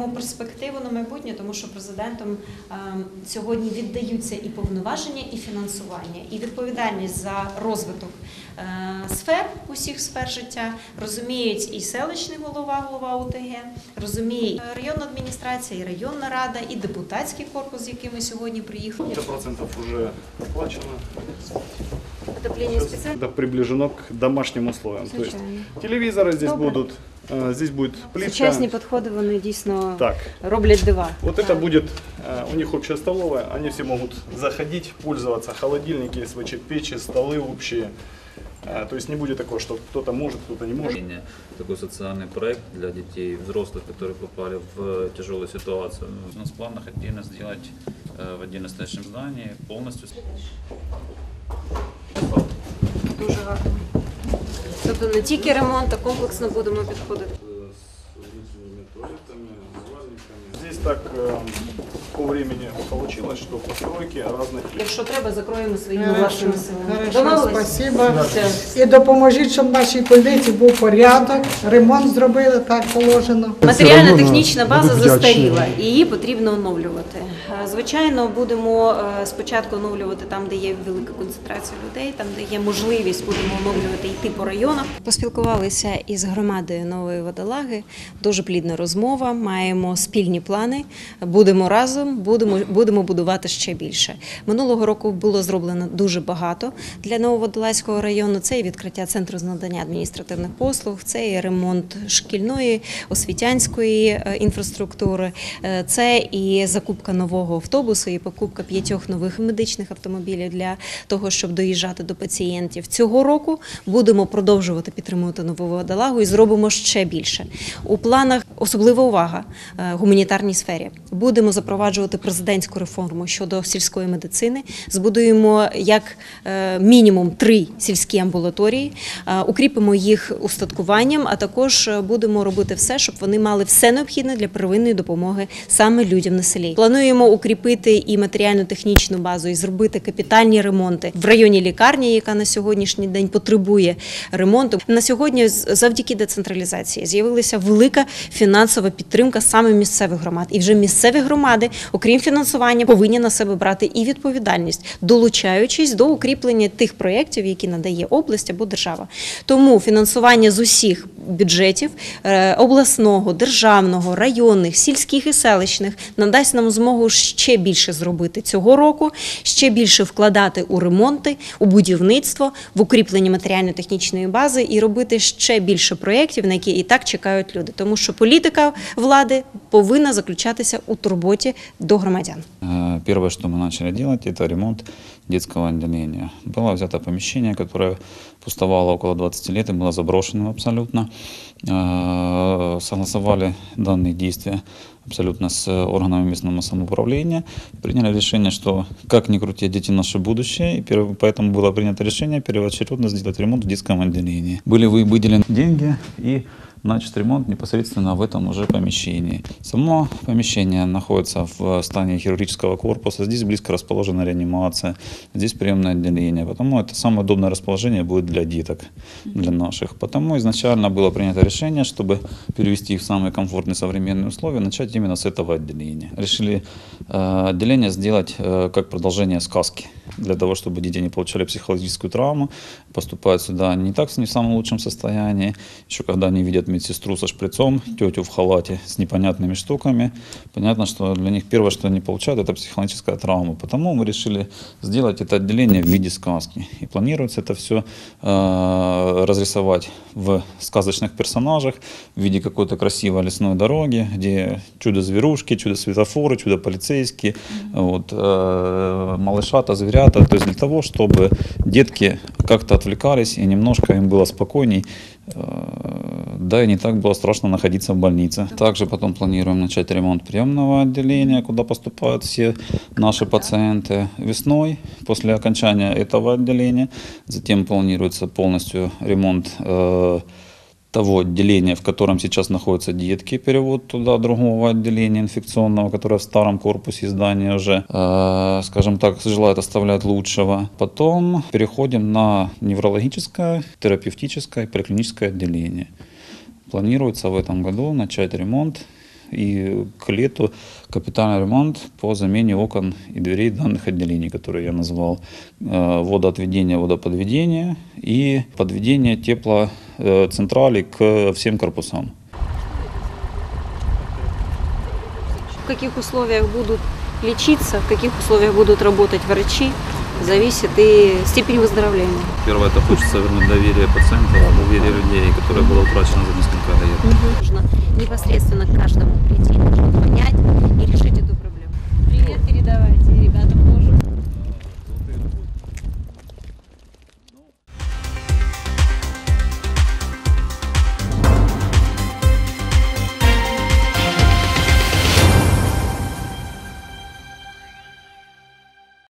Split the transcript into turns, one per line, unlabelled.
Маємо перспективу на майбутнє, тому що президентом е, сьогодні віддаються і повноваження, і фінансування, і відповідальність за розвиток е, сфер усіх сфер життя розуміють і селищний голова, голова ОТГ, розуміє і районна адміністрація, і районна рада, і депутатський корпус, з яким ми сьогодні приїхали.
100% уже оплачено.
Отоплення спеціально.
Это приближено к домашним условиям. То есть
Звичайно.
телевизоры здесь
Добре.
будут, э, здесь будет плитка.
Сучасні підходи вони дійсно
Так,
роблять дива.
вот это будет, э, у них общая столовая, они все могут заходить, пользоваться, холодильники, СВЧ, печи, столы общие. Э, То есть не будет такого, что кто-то может, кто-то не может.
Управление, такой социальный проект для детей, взрослых, которые попали в тяжелую ситуацию. У нас в планах отдельно сделать э, в отдельно стоящем здании полностью
Дуже гарно. Тобто не тільки ремонт, а комплексно будемо підходити.
Здесь так по времени получилось, что постройки разных лет.
Якщо треба, закроємо своїми власними силами.
хорошо,
Домовились?
спасибо.
Все.
І допоможіть, щоб в нашій больниці був порядок, ремонт зробили так положено.
Матеріально-технічна база застаріла, і її потрібно оновлювати. Е, Звичайно, будемо е, спочатку оновлювати там, де є велика концентрація людей, там, де є можливість, будемо оновлювати йти по районах. Поспілкувалися із громадою нової водолаги. Дуже плідна розмова. Маємо спільні плани. Будемо разом, будемо, будемо будувати ще більше. Минулого року було зроблено дуже багато для Нововодолазького району. Це і відкриття центру з надання адміністративних послуг, це і ремонт шкільної, освітянської е, інфраструктури, е, це і закупка нового автобусу, і покупка п'ятьох нових медичних автомобілів для того, щоб доїжджати до пацієнтів. Цього року будемо продовжувати підтримувати нову водолагу і зробимо ще більше. У планах особлива увага е, гуманітарній сфері. Будемо запроваджувати президентську реформу щодо сільської медицини. Збудуємо як е, мінімум три сільські амбулаторії, е, укріпимо їх устаткуванням, а також е, будемо робити все, щоб вони мали все необхідне для первинної допомоги саме людям на селі. Плануємо укріпити і матеріально-технічну базу, і зробити капітальні ремонти в районі лікарні, яка на сьогоднішній день потребує ремонту. На сьогодні завдяки децентралізації з'явилася велика фінансова підтримка саме місцевих громад. І вже місцеві громади, окрім фінансування, повинні на себе брати і відповідальність, долучаючись до укріплення тих проєктів, які надає область або держава. Тому фінансування з усіх бюджетів е, обласного, державного, районних, сільських і селищних надасть нам змогу ще більше зробити цього року, ще більше вкладати у ремонти, у будівництво, в укріплення матеріально-технічної бази і робити ще більше проєктів, на які і так чекають люди. Тому що політика влади повинна заключатися у турботі до громадян.
Первое, что мы начали делать, это ремонт детского отделения. Было взято помещение, которое пустовало около 20 лет и было заброшенным абсолютно. Э, Согласовали данные действия абсолютно с органами местного самоуправления. Приняли решение, что как ни крути, дети наше будущее. И поэтому было принято решение первоочередно сделать ремонт в детском отделении. Были вы- выделены деньги и начат ремонт непосредственно в этом уже помещении. Само помещение находится в здании хирургического корпуса. Здесь близко расположена реанимация, здесь приемное отделение. Потому это самое удобное расположение будет для деток, для наших. Потому изначально было принято решение, чтобы перевести их в самые комфортные современные условия, начать именно с этого отделения. Решили э, отделение сделать э, как продолжение сказки, для того, чтобы дети не получали психологическую травму, поступают сюда не так, не в самом лучшем состоянии, еще когда они видят медсестру со шприцом, тетю в халате с непонятными штуками, понятно, что для них первое, что они получают, это психологическая травма. Потому мы решили сделать это отделение в виде сказки. И планируется это все разрисовать в сказочных персонажах в виде какой-то красивой лесной дороги, где чудо-зверушки, чудо-светофоры, чудо-полицейские, вот, э, малышата, зверята. То есть для того, чтобы детки как-то отвлекались и немножко им было спокойней, э, да и не так было страшно находиться в больнице. Также потом планируем начать ремонт приемного отделения, куда поступают все наши пациенты весной, после окончания этого отделения. Затем планируется полностью ремонт э, того отделения, в котором сейчас находятся детки, перевод туда другого отделения инфекционного, которое в старом корпусе здания уже, э, скажем так, желает оставлять лучшего. Потом переходим на неврологическое, терапевтическое, поликлиническое отделение. Планируется в этом году начать ремонт и к лету капитальный ремонт по замене окон и дверей данных отделений, которые я назвал. Э, Водоотведение, водоподведение и подведение теплоцентрали к всем корпусам.
В каких условиях будут лечиться, в каких условиях будут работать врачи, зависит и степень выздоровления.
Первое, это хочется вернуть доверие пациента, а доверие людей, которое было утрачено за несколько лет.
Нужно непосредственно к каждому прийти, понять и решить эту проблему. Привет передавайте ребятам тоже.